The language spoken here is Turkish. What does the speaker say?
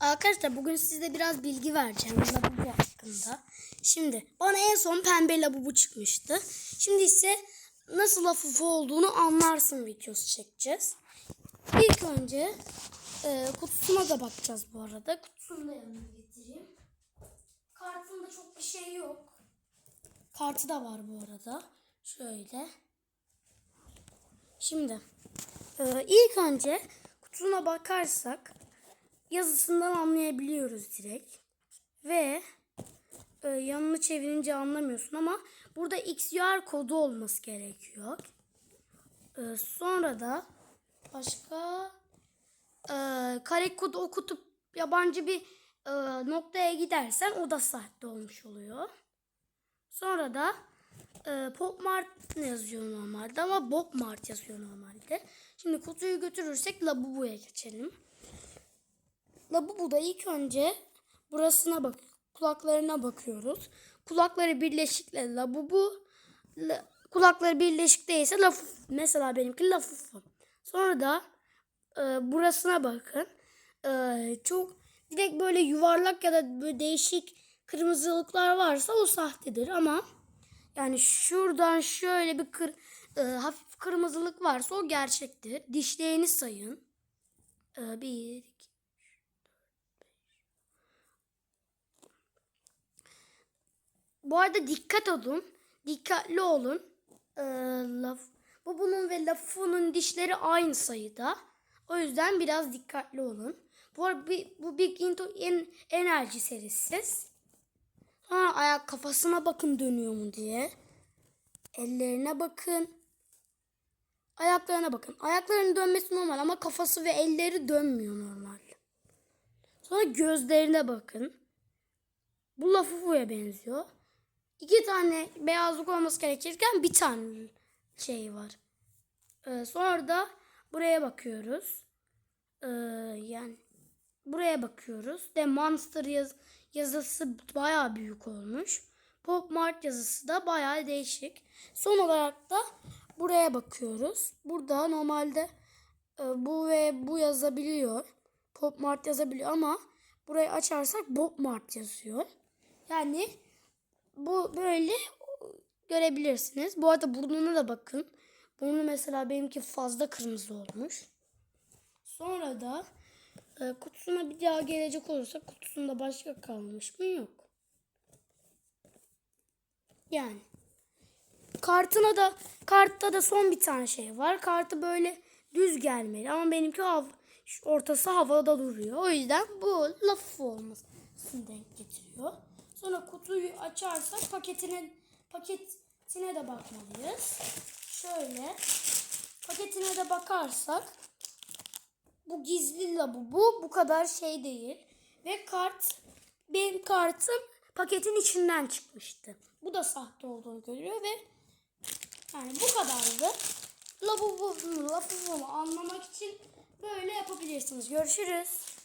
Arkadaşlar bugün size biraz bilgi vereceğim labubu hakkında. Şimdi bana en son pembe labubu çıkmıştı. Şimdi ise nasıl lafufu olduğunu anlarsın videosu çekeceğiz. İlk önce e, kutusuna da bakacağız bu arada. Kutusunu da yanına getireyim. Kartında çok bir şey yok. Kartı da var bu arada. Şöyle. Şimdi e, ilk önce kutusuna bakarsak yazısından anlayabiliyoruz direkt. Ve e, yanını çevirince anlamıyorsun ama burada XUR kodu olması gerekiyor. E, sonra da başka e, kare kodu okutup yabancı bir e, noktaya gidersen o da sahte olmuş oluyor. Sonra da e, Pop Mart yazıyor normalde ama Bob Mart yazıyor normalde. Şimdi kutuyu götürürsek Labubu'ya geçelim. Labubu'da ilk önce burasına bak, kulaklarına bakıyoruz. Kulakları birleşikle Labubu, la, kulakları birleşik değilse Lafuf. Mesela benimki Lafufu. Sonra da e, burasına bakın. E, çok direkt böyle yuvarlak ya da böyle değişik kırmızılıklar varsa o sahtedir ama yani şuradan şöyle bir kır, e, hafif kırmızılık varsa o gerçektir. Dişlerini sayın. E, bir, iki, Bu arada dikkat olun. Dikkatli olun. Ee, laf, bu bunun ve lafunun dişleri aynı sayıda. O yüzden biraz dikkatli olun. Bu arada bu Big Into en, enerji serisi. Sonra ayak kafasına bakın dönüyor mu diye. Ellerine bakın. Ayaklarına bakın. Ayaklarının dönmesi normal ama kafası ve elleri dönmüyor normal. Sonra gözlerine bakın. Bu Lafufu'ya benziyor. İki tane beyazlık olması gerekirken bir tane şey var. Ee, sonra da buraya bakıyoruz. Ee, yani buraya bakıyoruz. De Monster yaz, yazısı bayağı büyük olmuş. Pop Mart yazısı da bayağı değişik. Son olarak da buraya bakıyoruz. Burada normalde e, bu ve bu yazabiliyor. Pop Mart yazabiliyor ama burayı açarsak Bob Mart yazıyor. Yani bu böyle görebilirsiniz. Bu arada burnuna da bakın. Burnu mesela benimki fazla kırmızı olmuş. Sonra da e, kutusuna bir daha gelecek olursa kutusunda başka kalmış mı? Yok. Yani kartına da kartta da son bir tane şey var. Kartı böyle düz gelmeli ama benimki hav ortası havada duruyor. O yüzden bu laf olmasını denk getiriyor. Kutuyu açarsak paketine paketine de bakmalıyız. Şöyle paketine de bakarsak bu gizli labu bu bu kadar şey değil ve kart benim kartım paketin içinden çıkmıştı. Bu da sahte olduğunu görüyor ve yani bu kadardı. Labubu lafımı anlamak için böyle yapabilirsiniz. Görüşürüz.